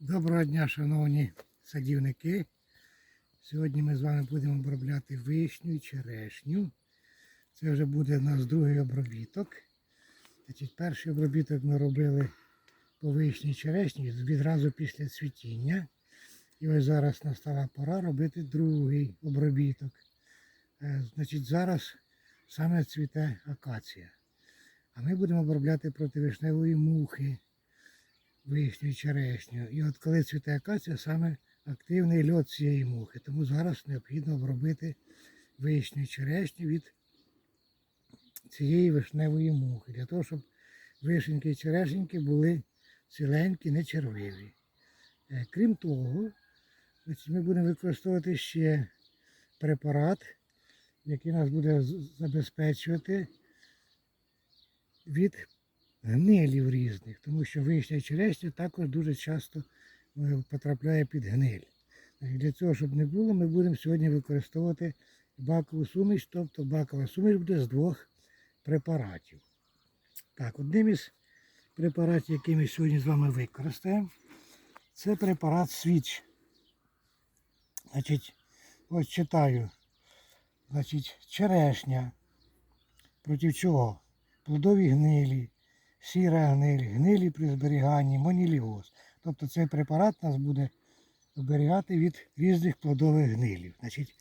Доброго дня, шановні садівники. Сьогодні ми з вами будемо обробляти вишню і черешню. Це вже буде у нас другий обробіток. Значить, перший обробіток ми робили по вишні і черешні відразу після цвітіння. І ось зараз настала пора робити другий обробіток. Е, Значить, зараз саме цвіте акація. А ми будемо обробляти проти вишневої мухи вишню черешню. І от коли цвіте акація, саме активний льот цієї мухи. Тому зараз необхідно обробити вишню черешню від цієї вишневої мухи, для того, щоб вишеньки і черешеньки були ціленькі, не червиві. Е, Крім того, ми будемо використовувати ще препарат, який нас буде забезпечувати від гнилів різних, тому що вишня черешня також дуже часто е, потрапляє під гниль. Для цього, щоб не було, ми будемо сьогодні використовувати бакову суміш, тобто бакова суміш буде з двох препаратів. Так, одним із препаратів, який ми сьогодні з вами використаємо, це препарат свіч. Значить, ось читаю. Значить, черешня. Проти чого? Плодові гнилі, сіра гниль, гнилі при зберіганні, моніліоз. Тобто цей препарат нас буде оберігати від різних плодових гнилів. Значить,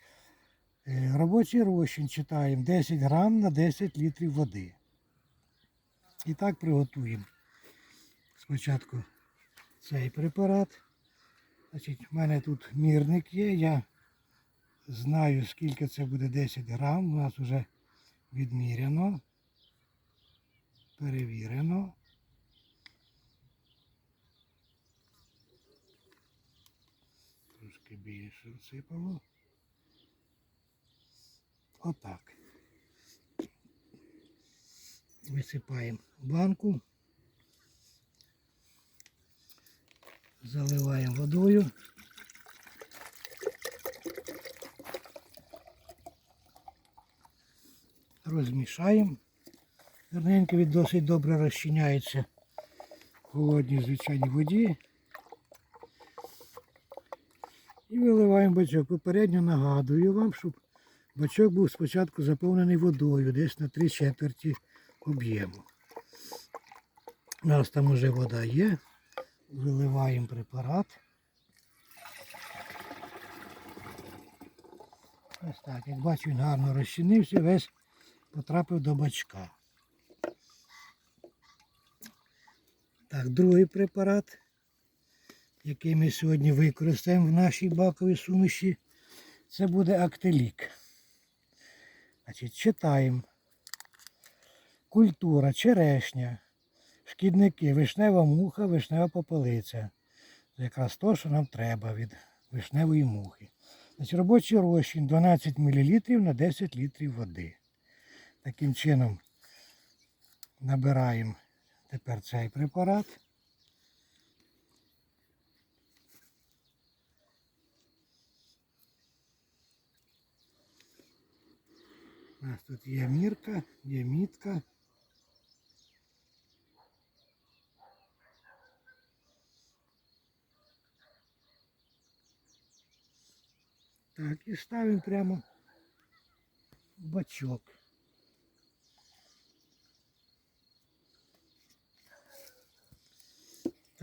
е, робочий розчин читаємо 10 грам на 10 літрів води. І так приготуємо спочатку цей препарат. Значить, в мене тут мірник є. Я знаю, скільки це буде 10 грам. У нас вже відміряно перевірено. Трошки більше всипало. Отак. Висипаємо банку. Заливаємо водою. Розмішаємо. Гарненько він досить добре розчиняється в холодній звичайній воді. І виливаємо бачок. Попередньо нагадую вам, щоб бачок був спочатку заповнений водою, десь на три четверті об'єму. У нас там вже вода є. Виливаємо препарат. Ось так, як бачу, він гарно розчинився, весь потрапив до бачка. Так, другий препарат, який ми сьогодні використаємо в нашій баковій суміші, це буде актелік. Значить, читаємо. Культура, черешня, шкідники, вишнева муха, вишнева попелиця. Це якраз то, що нам треба від вишневої мухи. Значить, робочий розчин 12 мл на 10 літрів води. Таким чином набираємо тепер цей препарат. У нас тут є мірка, є мітка. Так, і ставимо прямо в бачок.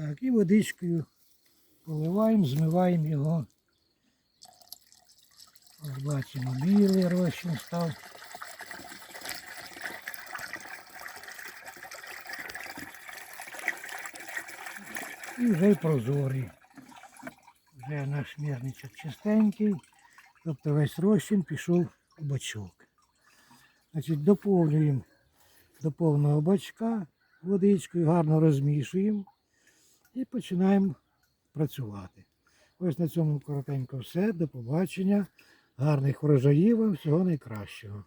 Так, і водичкою поливаємо, змиваємо його. Ось бачимо, білий розчин став. І вже й прозорий. Вже наш мірничок чистенький, тобто весь розчин пішов у бачок. Значить, доповнюємо до повного бачка водичкою, гарно розмішуємо і починаємо працювати. Ось на цьому коротенько все. До побачення. Гарних врожаїв вам, всього найкращого.